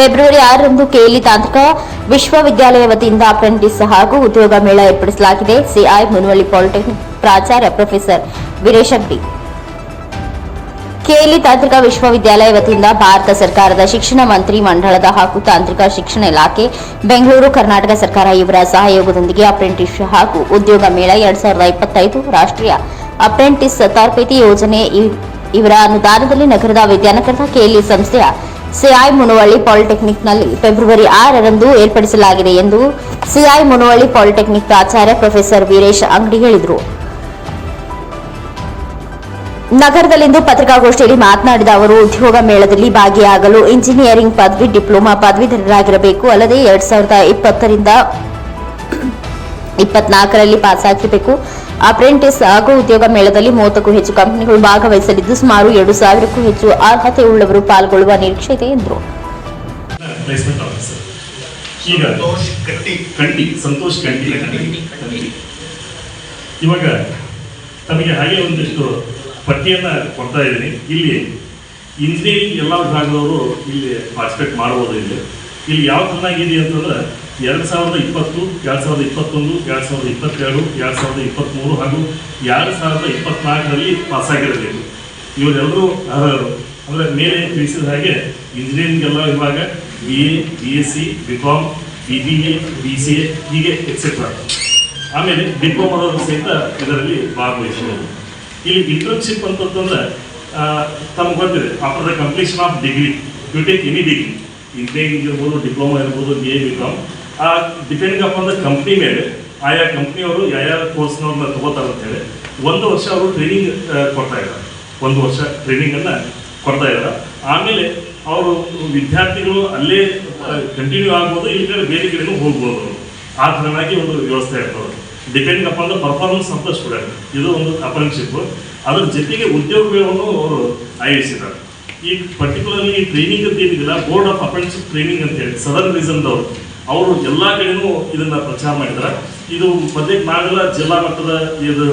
February ಆರರಂದು Cayley ತಾಂತ್ರಿಕ ವಿಶ್ವವಿದ್ಯಾಲಯ ವತಿಯಿಂದ ಅಪ್ರೆಂಟಿಸ್ ಹಾಗೂ ಉದ್ಯೋಗ ಮೇಳ ಏರ್ಪಡಿಸಲಾಗಿದೆ. ಸಿಐ ಮುನವಳ್ಳಿ ಪಾಲಿಟೆಕ್ನಿಕ್ ಪ್ರಾಚಾರ್ಯ ಪ್ರೊಫೆಸರ್ ವೀರೇಶ್ ಕೇಲಿ ತಾಂತ್ರಿಕ ವಿಶ್ವವಿದ್ಯಾಲಯ ವತಿಯಿಂದ ಭಾರತ ಸರ್ಕಾರದ ಶಿಕ್ಷಣ ಮಂತ್ರಿ ಮಂಡಳದ ಹಾಗೂ ತಾಂತ್ರಿಕ ಶಿಕ್ಷಣ ಇಲಾಖೆ, ಬೆಂಗಳೂರು, ಕರ್ನಾಟಕ ಸರ್ಕಾರ ಇವರ ಸಹಯೋಗದೊಂದಿಗೆ ಅಪ್ರೆಂಟಿಸ್ ಹಾಗೂ ಉದ್ಯೋಗ ಮೇಳ ಎರಡ್ ಸಾವಿರದ ಇಪ್ಪತ್ತೈದು ರಾಷ್ಟ್ರೀಯ ಅಪ್ರೆಂಟಿಸ್ ತರಬೇತಿ ಯೋಜನೆ ಇವರ ಅನುದಾನದಲ್ಲಿ ನಗರದ ವಿದ್ಯಾನಗರದ ಕೆಎಲ್ಇ ಸಂಸ್ಥೆಯ ಸಿಐ ಮುನವಳ್ಳಿ ಪಾಲಿಟೆಕ್ನಿಕ್ನಲ್ಲಿ ಫೆಬ್ರವರಿ ಆರರಂದು ಏರ್ಪಡಿಸಲಾಗಿದೆ ಎಂದು ಸಿಐ ಮುನವಳ್ಳಿ ಪಾಲಿಟೆಕ್ನಿಕ್ ಪ್ರಾಚಾರ್ಯ ಪ್ರೊಫೆಸರ್ ವೀರೇಶ್ ಅಂಗಡಿ ಹೇಳಿದರು. ನಗರದಲ್ಲಿಂದು ಪತ್ರಿಕಾಗೋಷ್ಠಿಯಲ್ಲಿ ಮಾತನಾಡಿದ ಅವರು, ಉದ್ಯೋಗ ಮೇಳದಲ್ಲಿ ಭಾಗಿಯಾಗಲು ಇಂಜಿನಿಯರಿಂಗ್ ಪದವಿ, ಡಿಪ್ಲೊಮಾ ಪದವೀಧರರಾಗಿರಬೇಕು. ಅಲ್ಲದೆ ಎರಡ್ ಸಾವಿರದ ಇಪ್ಪತ್ತರಿಂದ ಇಪ್ಪತ್ನಾಲ್ಕರಲ್ಲಿ ಪಾಸಾಗಿರಬೇಕು ಅಪ್ರೆಂಟಿಸ್ ಹಾಗೂ ಉದ್ಯೋಗ ಮೇಳದಲ್ಲಿ ಮೂವತ್ತಕ್ಕೂ ಹೆಚ್ಚು ಕಂಪನಿಗಳು ಭಾಗವಹಿಸಲಿದ್ದು ಸುಮಾರು ಎರಡು ಸಾವಿರಕ್ಕೂ ಹೆಚ್ಚು ಅರ್ಹತೆ ಉಳ್ಳವರು ಪಾಲ್ಗೊಳ್ಳುವ ನಿರೀಕ್ಷೆ ಇದೆ ಎಂದರು. ಇವಾಗ ತಮಗೆ ಹಾಗೆ ಒಂದಿಷ್ಟು ಪಟ್ಟಿಯನ್ನ ಕೊಡ್ತಾ ಇದ್ದೀನಿ. ಇಲ್ಲಿ ಇಂಜಿನಿಯರಿಂಗ್ ಎಲ್ಲ ವಿಭಾಗದವರು ಇಲ್ಲಿ ಪಾರ್ಟಿಸಿಪೇಟ್ ಮಾಡ್ಬೋದು ಇಲ್ಲಿ. ಇಲ್ಲಿ ಯಾವ ಚೆನ್ನಾಗಿದೆ ಅಂತಂದ್ರೆ ಎರಡು ಸಾವಿರದ ಇಪ್ಪತ್ತು, ಎರಡು ಸಾವಿರದ ಇಪ್ಪತ್ತೊಂದು, ಎರಡು ಸಾವಿರದ ಇಪ್ಪತ್ತೆರಡು, ಎರಡು ಸಾವಿರದ ಇಪ್ಪತ್ತ್ಮೂರು ಹಾಗೂ ಎರಡು ಸಾವಿರದ ಇಪ್ಪತ್ನಾಲ್ಕರಲ್ಲಿ ಪಾಸಾಗಿರಬೇಕು. ಇವರೆಲ್ಲರೂ ಅರ್ಹರು ಅಂದರೆ ಮೇಲೆ ತಿಳಿಸಿದ ಹಾಗೆ ಇಂಜಿನಿಯರಿಂಗ್ ಎಲ್ಲ ವಿಭಾಗ B A B S C B com B B A B C A ಹೀಗೆ ಎಕ್ಸೆಟ್ರಾ ಆಮೇಲೆ ಡಿಪ್ಲೊಮಾದವರು ಸಹಿತ ಇದರಲ್ಲಿ ಭಾಗವಹಿಸಬಹುದು ಇಲ್ಲಿ ಇಂಟರ್ನ್ಶಿಪ್ ಅಂತಂತಂದ್ರೆ ತಮ್ಗೆ ಗೊತ್ತಿದೆ after the completion of degree you take any degree engineering ಇರ್ಬೋದು ಡಿಪ್ಲೊಮಾ ಇರ್ಬೋದು ಬಿ ಎ ಬಿ ಕಾಮ್ ಆ ಡಿಪೆಂಡಿಂಗ್ ಆನ್ ದ ಕಂಪ್ನಿ ಮೇಲೆ ಆಯಾ ಕಂಪ್ನಿಯವರು ಯಾವ ಕೋರ್ಸ್ನವ್ರನ್ನ ತಗೋತಾರೆ ಅಂತ ಹೇಳಿ, ಒಂದು ವರ್ಷ ಅವರು ಟ್ರೈನಿಂಗ್ ಕೊಡ್ತಾ ಇದ್ದಾರೆ. ಒಂದು ವರ್ಷ ಟ್ರೈನಿಂಗನ್ನು ಕೊಡ್ತಾ ಇದ್ದಾರೆ. ಆಮೇಲೆ ಅವರು ವಿದ್ಯಾರ್ಥಿಗಳು ಅಲ್ಲೇ ಕಂಟಿನ್ಯೂ ಆಗ್ಬೋದು, ಇಲ್ಲ ಬೇರೆ ಕಡೆನೂ ಹೋಗ್ಬೋದು ಆ ಥರನಾಗಿ ಒಂದು ವ್ಯವಸ್ಥೆ ಇರ್ತದೆ. Depending on the performance of the student ಇದು ಒಂದು ಅಪ್ರೆಂಟಿಶಿಪ್ ಅದ್ರ ಜೊತೆಗೆ ಉದ್ಯೋಗಗಳನ್ನು ಅವರು ಆಯೋಜಿಸಿದ್ದಾರೆ. ಈ ಪರ್ಟಿಕ್ಯುಲರ್ಲಿ ಈ ಟ್ರೈನಿಂಗ್ ಅಂತ ಏನಿದಿಲ್ಲ ಬೋರ್ಡ್ ಆಫ್ ಅಪ್ರೆಂಟಿಸ್ಶಿಪ್ ಟ್ರೈನಿಂಗ್ ಅಂತ ಹೇಳಿ ಸದರ್ನ್ ರೀಸನ್ದವರು ಅವರು ಎಲ್ಲ ಕಡೆನೂ ಇದನ್ನ ಪ್ರಚಾರ ಮಾಡಿದ್ದಾರೆ ಇದು ಮಧ್ಯಕ್ಕೆ ನಾವೆಲ್ಲ ಜಿಲ್ಲಾ ಮಟ್ಟದ ಇದು